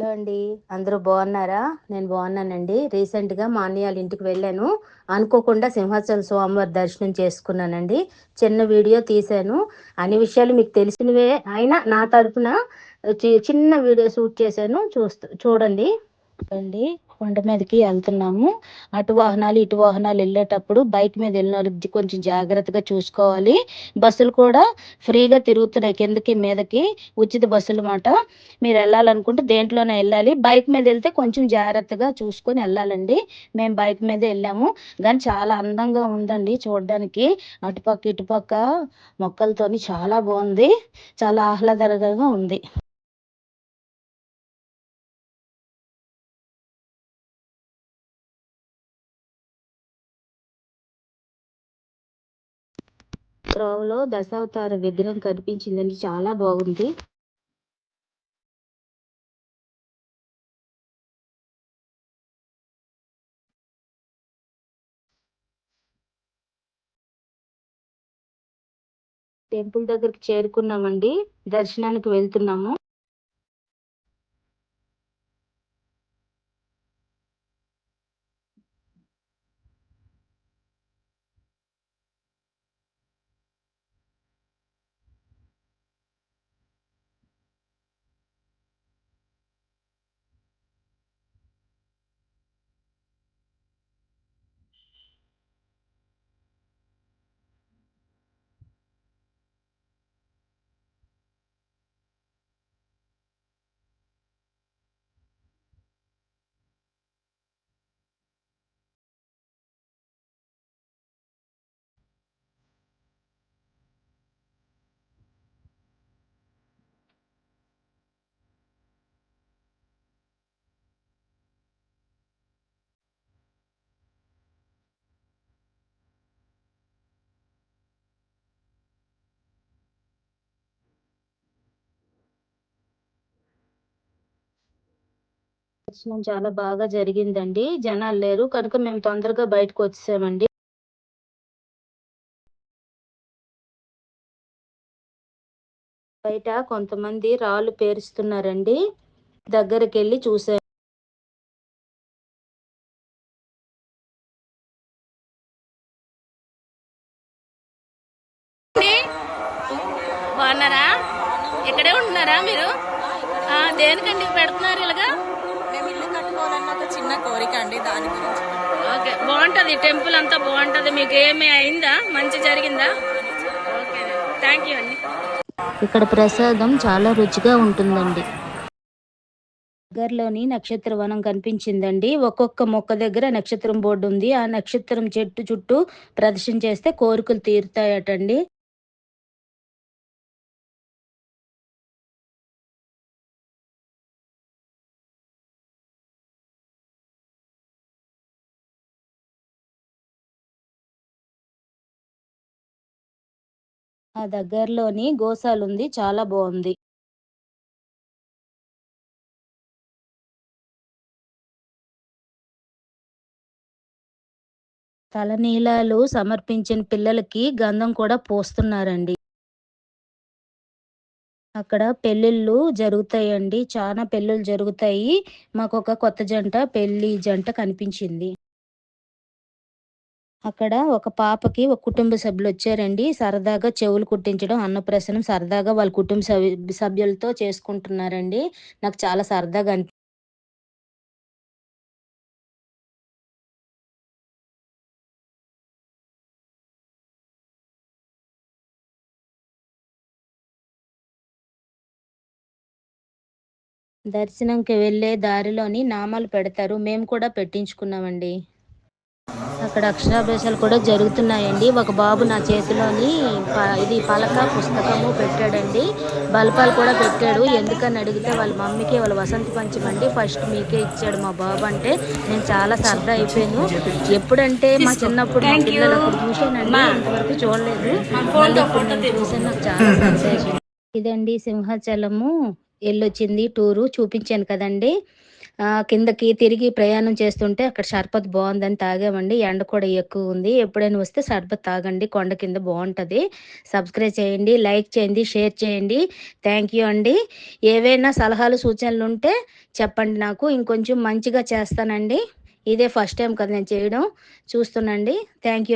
Hello అండి. అందరూ బాగున్నారా? నేను బాగున్నానండి. రీసెంట్గా మా అన్నయ్య వాళ్ళ ఇంటికి వెళ్ళాను. అనుకోకుండా సింహాచల స్వామివారి దర్శనం చేసుకున్నానండి. చిన్న వీడియో తీశాను. అన్ని విషయాలు మీకు తెలిసినవే అయినా నా తరపున చి- చిన్న వీడియో షూట్ చేశాను. చూస్తూ చూడండి. అండి. కొండ మీదకి వెళ్తున్నాము. అటు వాహనాలు ఇటు వాహనాలు వెళ్ళేటప్పుడు బైక్ మీద వెళ్ళిన వాళ్ళకి కొంచెం జాగ్రత్తగా చూసుకోవాలి. బస్సులు కూడా ఫ్రీగా తిరుగుతున్నాయి. కిందకి మీదకి ఉచిత బస్సులు మాట మీరు వెళ్ళాలనుకుంటే దేంట్లోనే వెళ్ళాలి. బైక్ మీద వెళ్తే కొంచెం జాగ్రత్తగా చూసుకొని వెళ్ళాలండి. మేము బైక్ మీద వెళ్ళాము. కానీ చాలా అందంగా ఉందండి చూడడానికి. అటుపక్క ఇటుపక్క మొక్కలతోని చాలా బాగుంది. చాలా ఆహ్లాదకరంగా ఉంది. త్రోవలో దశావతార విగ్రహం కనిపించిందండి. చాలా బాగుంది. టెంపుల్ దగ్గరికి చేరుకున్నామండి. దర్శనానికి వెళ్తున్నాము. దర్శనం చాలా బాగా జరిగిందండి. జనాలు లేరు. కనుక మేము తొందరగా బయటకు వచ్చేసామండి. బయట కొంతమంది రాళ్ళు పేరుస్తున్నారండి. దగ్గరికి వెళ్ళి చూసాను బాగున్నారా? ఇక్కడే ఉంటున్నారా మీరు? దేనికండి పెడుతున్నారు ఇలాగా? కట్టుకోవాలన్న ఒక చిన్న కోరిక అండి దాని గురించి. ఓకే బాగుంటది. టెంపుల్ అంతా బాగుంటది. మీకు ఏమి అయిందా? మంచి జరిగిందా? ఓకే థ్యాంక్ యూ అండి. ఇక్కడ ప్రసాదం చాలా రుచిగా ఉంటుందండి. దగ్గరలోని నక్షత్ర వనం కనిపించిందండి. ఒక్కొక్క మొక్క దగ్గర నక్షత్రం బోర్డు ఉంది. ఆ నక్షత్రం చెట్టు చుట్టూ ప్రదర్శన చేస్తే కోరికలు తీరుతాయటండి. ఆ దగ్గరలోని గోశాల ఉంది చాలా బాగుంది తలనీలాలు సమర్పించిన పిల్లలకి గంధం కూడా పోస్తున్నారండి. అక్కడ పెళ్ళిళ్ళు జరుగుతాయండి. చాలా పెళ్ళిళ్ళు జరుగుతాయి. మాకు ఒక కొత్త జంట పెళ్ళి జంట కనిపించింది. అక్కడ ఒక పాపకి ఒక కుటుంబ సభ్యులు వచ్చారండి. సరదాగా చెవులు కుట్టించడం అన్నప్రసనం సరదాగా వాళ్ళ కుటుంబ సభ్యు- సభ్యులతో చేసుకుంటున్నారండి. నాకు చాలా సరదాగా అనిపి దర్శనంకి వెళ్ళే దారిలోని నామాలు పెడతారు. మేము కూడా పెట్టించుకున్నామండి. అక్కడ అక్షరాభ్యాసాలు కూడా జరుగుతున్నాయండి. ఒక బాబు నా చేతిలోని ఇది పలక పుస్తకము పెట్టాడండి. బల్పాలు కూడా పెట్టాడు. ఎందుకని అడిగితే వాళ్ళ మమ్మీకి వాళ్ళ వసంత పంచమండి ఫస్ట్ మీకే ఇచ్చాడు మా బాబు అంటే నేను చాలా సరదా అయిపోయాను. ఎప్పుడంటే మా చిన్నప్పుడు పిల్లలు అప్పుడు చూశానండి. ఇంతవరకు చూడలేదు. మళ్ళీ ఇప్పుడు నేను చూసాను నాకు చాలా సంతోషం. ఇదండి సింహాచలము. వెళ్ళొచ్చింది టూరు. చూపించాను కదండి. కిందకి తిరిగి ప్రయాణం చేస్తుంటే అక్కడ షర్బత్ బాగుందని తాగామండి. ఎండ కూడా ఎక్కువ ఉంది. ఎప్పుడైనా వస్తే షర్బత్ తాగండి. కొండ కింద బాగుంటుంది. సబ్స్క్రైబ్ చేయండి లైక్ చేయండి షేర్ చేయండి. థ్యాంక్ యూ అండి. ఏవైనా సలహాలు సూచనలు ఉంటే చెప్పండి నాకు. ఇంకొంచెం మంచిగా చేస్తానండి. ఇదే ఫస్ట్ టైం కదా నేను చేయడం. చూస్తున్నాండి. Thank you